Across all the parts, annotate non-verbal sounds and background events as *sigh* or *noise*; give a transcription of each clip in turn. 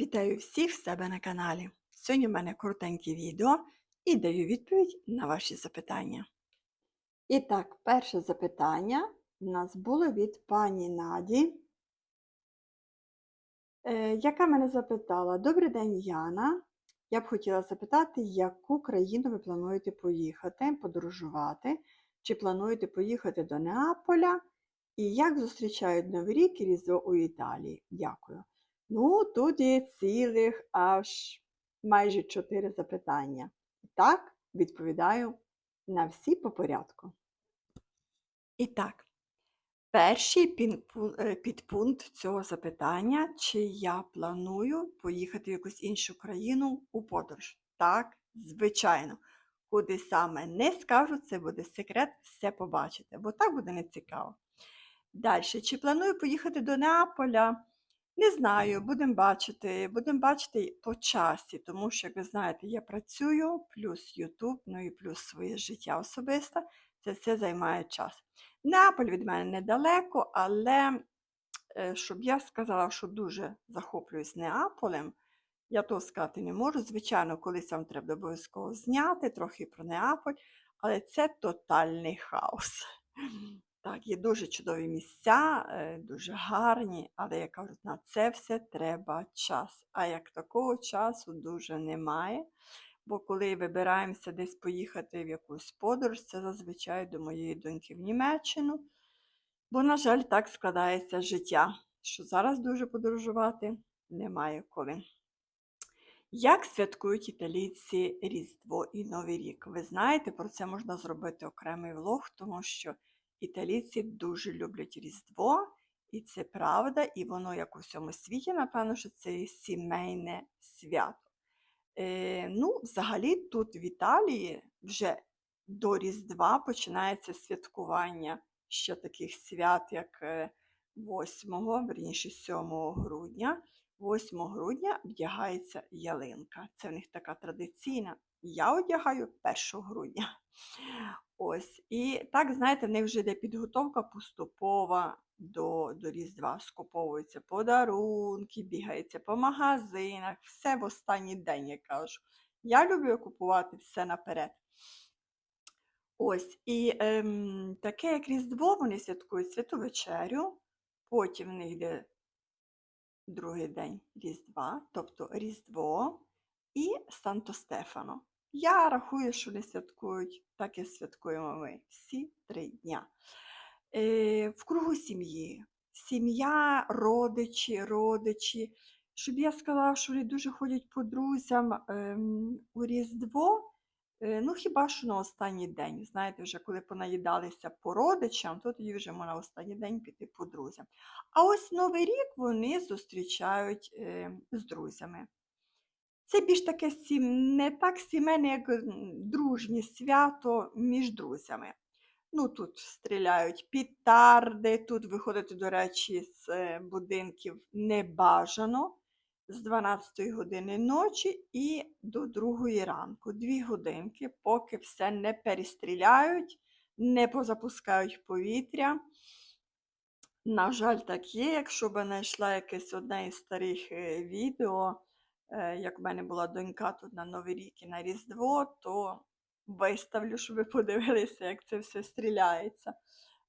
Вітаю всіх в себе на каналі. Сьогодні в мене коротеньке відео і даю відповідь на ваші запитання. І так, перше запитання в нас було від пані Наді, е, яка мене запитала: Добрий день, Яна. Я б хотіла запитати, яку країну ви плануєте поїхати, подорожувати, чи плануєте поїхати до Неаполя, і як зустрічають Новий рік і Різдво у Італії? Дякую. Ну, тут є цілих аж майже чотири запитання. Так, відповідаю на всі по порядку. І так, перший е, підпункт цього запитання, чи я планую поїхати в якусь іншу країну у подорож? Так, звичайно. Куди саме не скажу, це буде секрет, все побачите, бо так буде нецікаво. Далі, чи планую поїхати до Неаполя? Не знаю, будемо бачити. Будемо бачити по часі, тому що, як ви знаєте, я працюю, плюс Ютуб, ну і плюс своє життя особисте. Це все займає час. Неаполь від мене недалеко, але е, щоб я сказала, що дуже захоплююсь Неаполем, я того сказати не можу. Звичайно, колись вам треба обов'язково зняти трохи про Неаполь, але це тотальний хаос. Так, є дуже чудові місця, е, дуже гарні, але як кажуть, на це все треба час. А як такого часу дуже немає. Бо коли вибираємося десь поїхати в якусь подорож, це зазвичай до моєї доньки в Німеччину. Бо, на жаль, так складається життя, що зараз дуже подорожувати немає коли. Як святкують італійці Різдво і Новий рік? Ви знаєте, про це можна зробити окремий влог, тому що італійці дуже люблять Різдво, і це правда, і воно, як у всьому світі, напевно, що це сімейне свято. Е, ну, взагалі, тут в Італії вже до Різдва починається святкування ще таких свят, як е, 8, верніше 7 грудня. 8 грудня вдягається ялинка. Це в них така традиційна. Я одягаю 1 грудня. Ось. І так, знаєте, в них вже йде підготовка поступова до, до Різдва. Скуповуються подарунки, бігається по магазинах, все в останній день, я кажу. Я люблю купувати все наперед. Ось, і ем, таке, як Різдво, вони святкують святу вечерю, потім в них йде другий день Різдва, тобто Різдво і Санто Стефано. Я рахую, що вони святкують, так і святкуємо ми всі три дня. Е, в кругу сім'ї. Сім'я, родичі, родичі. Щоб я сказала, що вони дуже ходять по друзям ем, у Різдво. Е, Ну, хіба що на останній день. Знаєте, вже коли понаїдалися по родичам, то тоді вже можна останній день піти по друзям. А ось Новий рік вони зустрічають е, з друзями. Це більш таке сім... не так сімейне, як дружнє свято між друзями. Ну, тут стріляють пітарди, тут виходити, до речі, з е, будинків небажано з 12 години ночі і до 2 ранку. Дві годинки, поки все не перестріляють, не позапускають повітря. На жаль, так є. Якщо б знайшла якесь одне із старих е, відео, як в мене була донька тут на Новий рік і на Різдво, то виставлю, щоб ви *laughs* подивилися, як це все стріляється.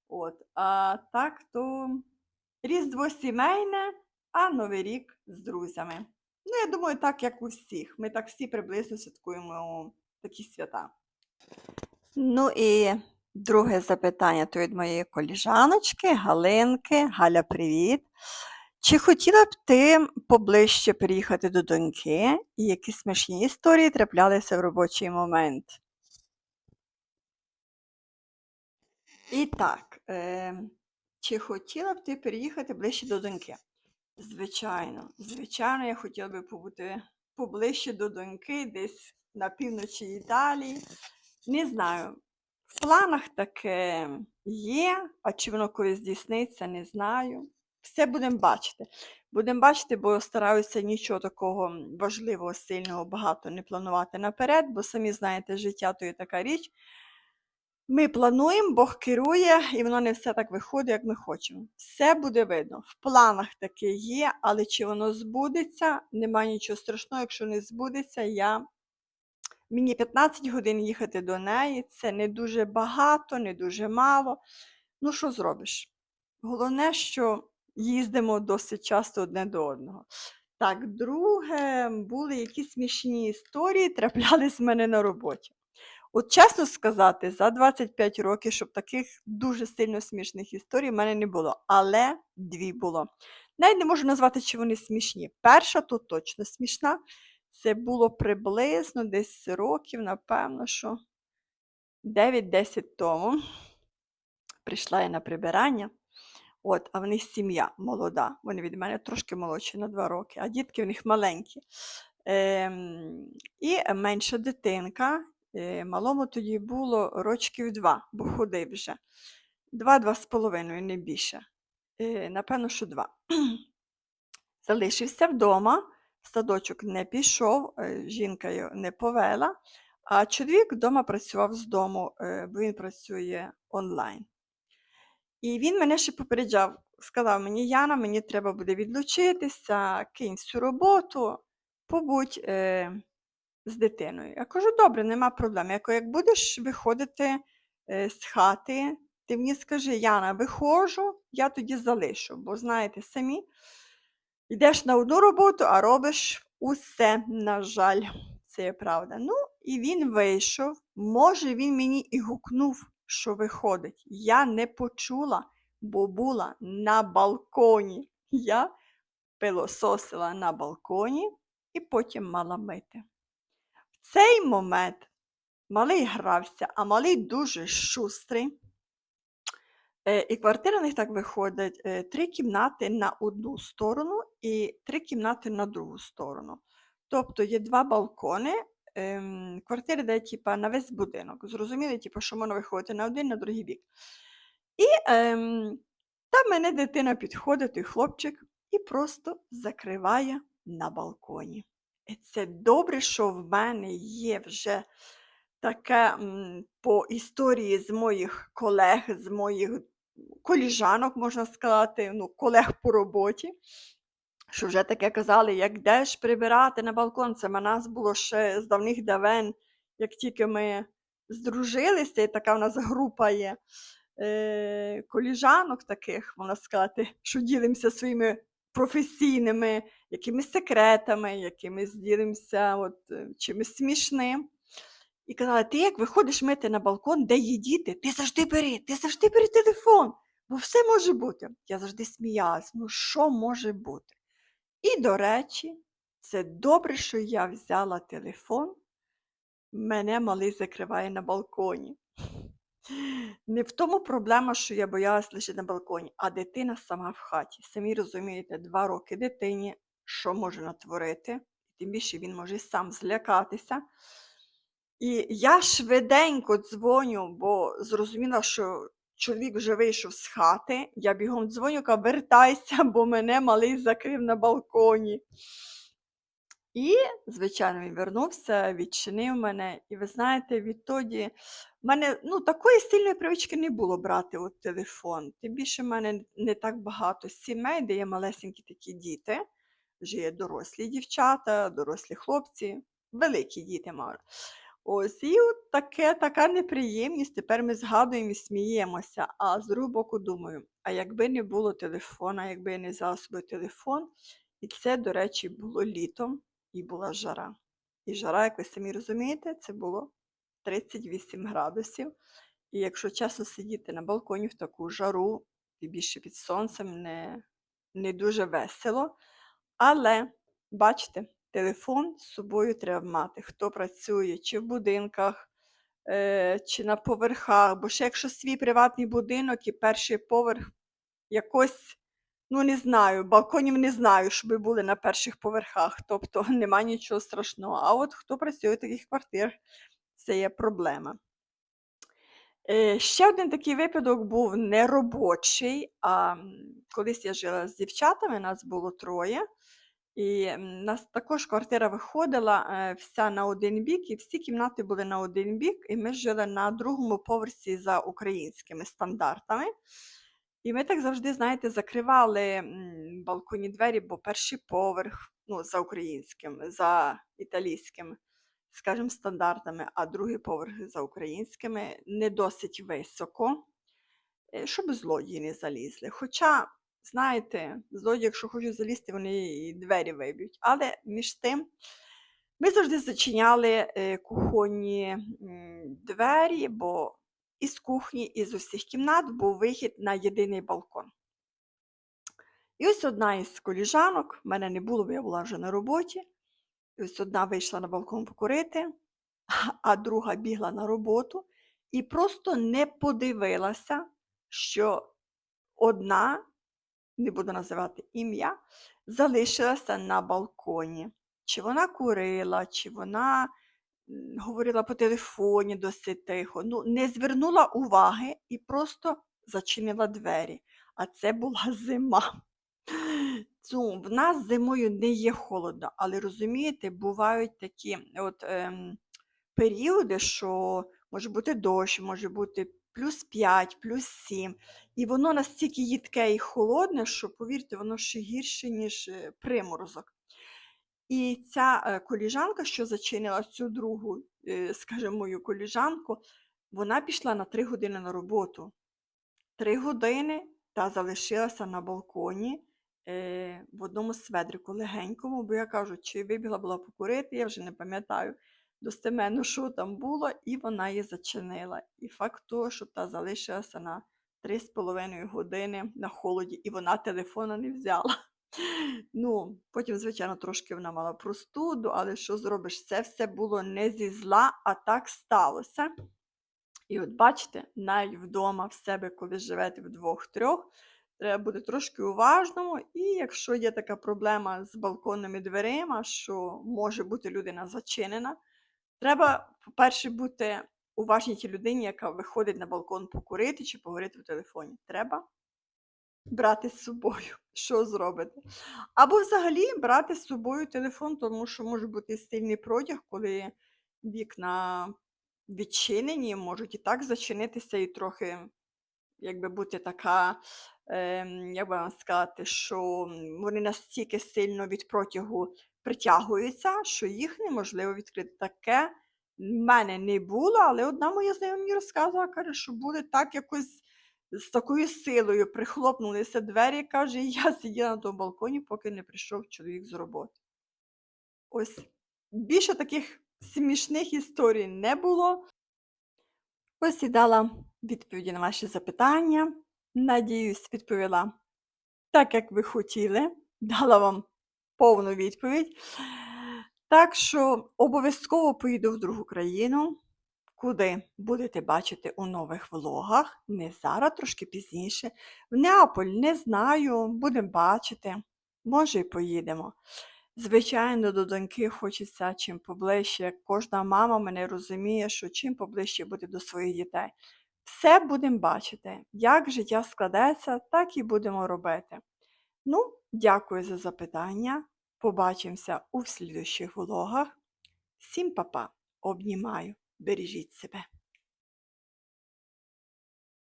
От. А так, то Різдво сімейне, а Новий рік з друзями. Ну, я думаю, так, як у всіх. Ми так всі приблизно святкуємо такі свята. Ну і друге запитання то від моєї коліжаночки Галинки. Галя, привіт. Чи хотіла б ти поближче приїхати до доньки і які смішні історії траплялися в робочий момент? І так, е, чи хотіла б ти переїхати ближче до доньки? Звичайно, звичайно, я хотіла би побути поближче до доньки, десь на півночі Італії. Не знаю, в планах таке є, а чи воно колись здійсниться, не знаю. Все будемо бачити. Будемо бачити, бо стараюся нічого такого важливого, сильного, багато не планувати наперед, бо самі знаєте, життя то є така річ. Ми плануємо, Бог керує, і воно не все так виходить, як ми хочемо. Все буде видно. В планах таке є, але чи воно збудеться, немає нічого страшного, якщо не збудеться, я. Мені 15 годин їхати до неї. Це не дуже багато, не дуже мало. Ну, що зробиш? Головне, що їздимо досить часто одне до одного. Так, друге, були якісь смішні історії, траплялись в мене на роботі. От чесно сказати, за 25 років, щоб таких дуже сильно смішних історій в мене не було, але дві було. Навіть не можу назвати, чи вони смішні. Перша то точно смішна. Це було приблизно десь років, напевно, що 9-10 тому. Прийшла я на прибирання. От, а в них сім'я молода. Вони від мене трошки молодші на 2 роки, а дітки в них маленькі. Ем, і менша дитинка. Е, малому тоді було рочків 2, бо ходив вже. 2-2 з половиною, не більше. Е, напевно, що 2. *clears throat* Залишився вдома, садочок не пішов, е, жінка його не повела, а чоловік вдома працював з дому, е, бо він працює онлайн. І він мене ще попереджав, сказав мені, Яна, мені треба буде відлучитися, кинь всю роботу, побудь е, з дитиною. Я кажу, добре, нема проблем. Я кажу, як будеш виходити е, з хати, ти мені скажи, Яна, виходжу, я тоді залишу, бо знаєте самі, йдеш на одну роботу, а робиш усе, на жаль, це є правда. Ну, і він вийшов. Може, він мені і гукнув, що виходить. Я не почула, бо була на балконі. Я пилососила на балконі і потім мала мити. В цей момент малий грався, а малий дуже шустрий. Е, І квартира в них так виходить: е, три кімнати на одну сторону і три кімнати на другу сторону. Тобто є два балкони. Ем, Квартира йде типа, на весь будинок. Зрозуміли, типа, що можна виходити на один, на другий бік. І ем, там мене дитина підходить, той хлопчик, і просто закриває на балконі. І це добре, що в мене є вже таке по історії з моїх колег, з моїх коліжанок, можна сказати, ну, колег по роботі, що вже таке казали, як йдеш прибирати на балкон. Це в нас було ще з давних давен, як тільки ми здружилися, і така в нас група є е, коліжанок таких, можна сказати, що ділимося своїми професійними якимись секретами, якимись ділимося от, е, чимось смішним. І казала, ти як виходиш мити на балкон, де є діти, ти завжди бери, ти завжди бери телефон, бо все може бути. Я завжди сміялась, ну що може бути? І, до речі, це добре, що я взяла телефон, мене малий закриває на балконі. Не в тому проблема, що я боялась лише на балконі, а дитина сама в хаті. Самі розумієте, два роки дитині, що може натворити, тим більше він може сам злякатися. І я швиденько дзвоню, бо зрозуміла, що чоловік вже вийшов з хати. Я бігом дзвоню, кажу, вертайся, *laughs* бо мене малий закрив на балконі. І, звичайно, він вернувся, відчинив мене. І ви знаєте, відтоді в мене ну, такої сильної привички не було брати от телефон. Тим більше в мене не так багато сімей, де є малесенькі такі діти. Вже є дорослі дівчата, дорослі хлопці, великі діти маю. Ось, і от таке, така неприємність. Тепер ми згадуємо і сміємося. А з другого боку думаю, а якби не було телефона, якби я не взяла з собою телефон, і це, до речі, було літом і була жара. І жара, як ви самі розумієте, це було 38 градусів. І якщо чесно сидіти на балконі в таку жару, і більше під сонцем, не, не дуже весело. Але, бачите, телефон з собою треба мати. Хто працює чи в будинках, е, чи на поверхах. Бо ще якщо свій приватний будинок і перший поверх якось, ну не знаю, балконів не знаю, щоб були на перших поверхах. Тобто *laughs* нема нічого страшного. А от хто працює в таких квартирах, це є проблема. Е, Ще один такий випадок був неробочий. А колись я жила з дівчатами, нас було троє. І нас також квартира виходила е, вся на один бік, і всі кімнати були на один бік, і ми жили на другому поверсі за українськими стандартами. І ми так завжди, знаєте, закривали м, балконні двері, бо перший поверх, ну, за українським, за італійським, скажімо, стандартами, а другий поверх за українськими не досить високо, е, щоб злодії не залізли. Хоча, знаєте, злодії, якщо хочуть залізти, вони і двері виб'ють. Але між тим. Ми завжди зачиняли е, кухонні двері, бо із кухні, із усіх кімнат був вихід на єдиний балкон. І ось одна із коліжанок, в мене не було, бо я була вже на роботі. І ось одна вийшла на балкон покурити, *laughs* а друга бігла на роботу і просто не подивилася, що одна, не буду називати ім'я, залишилася на балконі. Чи вона курила, чи вона говорила по телефоні досить тихо. Ну, не звернула уваги і просто зачинила двері. А це була *laughs* зима. Ну, в нас зимою не є холодно, але розумієте, бувають такі от, ем, періоди, що може бути дощ, може бути плюс 5, плюс 7. І воно настільки їдке і холодне, що, повірте, воно ще гірше, ніж е, приморозок. І ця е, коліжанка, що зачинила цю другу, е, скажімо, мою коліжанку, вона пішла на 3 години на роботу. Три години та залишилася на балконі в одному сведрику легенькому, бо я кажу, чи вибігла була покурити, я вже не пам'ятаю достеменно, що там було, і вона її зачинила. І факт того, що та залишилася на 3,5 години на холоді, і вона телефона не взяла. *laughs* Ну, потім, звичайно, трошки вона мала простуду, але що зробиш? Це все було не зі зла, а так сталося. І от бачите, навіть вдома в себе, коли живете вдвох-трьох, треба бути трошки уважному. І якщо є така проблема з балконними дверима, що може бути людина зачинена, треба, по-перше, бути уважній тій людині, яка виходить на балкон покурити чи поговорити в телефоні. Треба брати з собою, *laughs* що зробите. Або взагалі брати з собою телефон, тому що може бути сильний протяг, коли вікна відчинені, можуть і так зачинитися, і трохи, якби бути така, ем, як би вам сказати, що вони настільки сильно від протягу притягуються, що їх неможливо відкрити. Таке в мене не було, але одна моя знайома мені розказувала, каже, що буде так якось з такою силою прихлопнулися двері, каже, я *laughs* сиділа на тому балконі, поки не прийшов чоловік з роботи. Ось більше таких смішних історій не було. Ось і дала відповіді на ваші запитання. Надіюсь, відповіла так, як ви хотіли, дала вам повну відповідь. Так що обов'язково поїду в другу країну, куди будете бачити у нових влогах. Не зараз, трошки пізніше. В Неаполь не знаю, будемо бачити. Може, і поїдемо. Звичайно, до доньки хочеться чим поближче. Кожна мама мене розуміє, що чим поближче бути до своїх дітей. Все будемо бачити. Як життя складеться, так і будемо робити. Ну, дякую за запитання. Побачимося у слідущих влогах. Всім па-па. Обнімаю. Бережіть себе.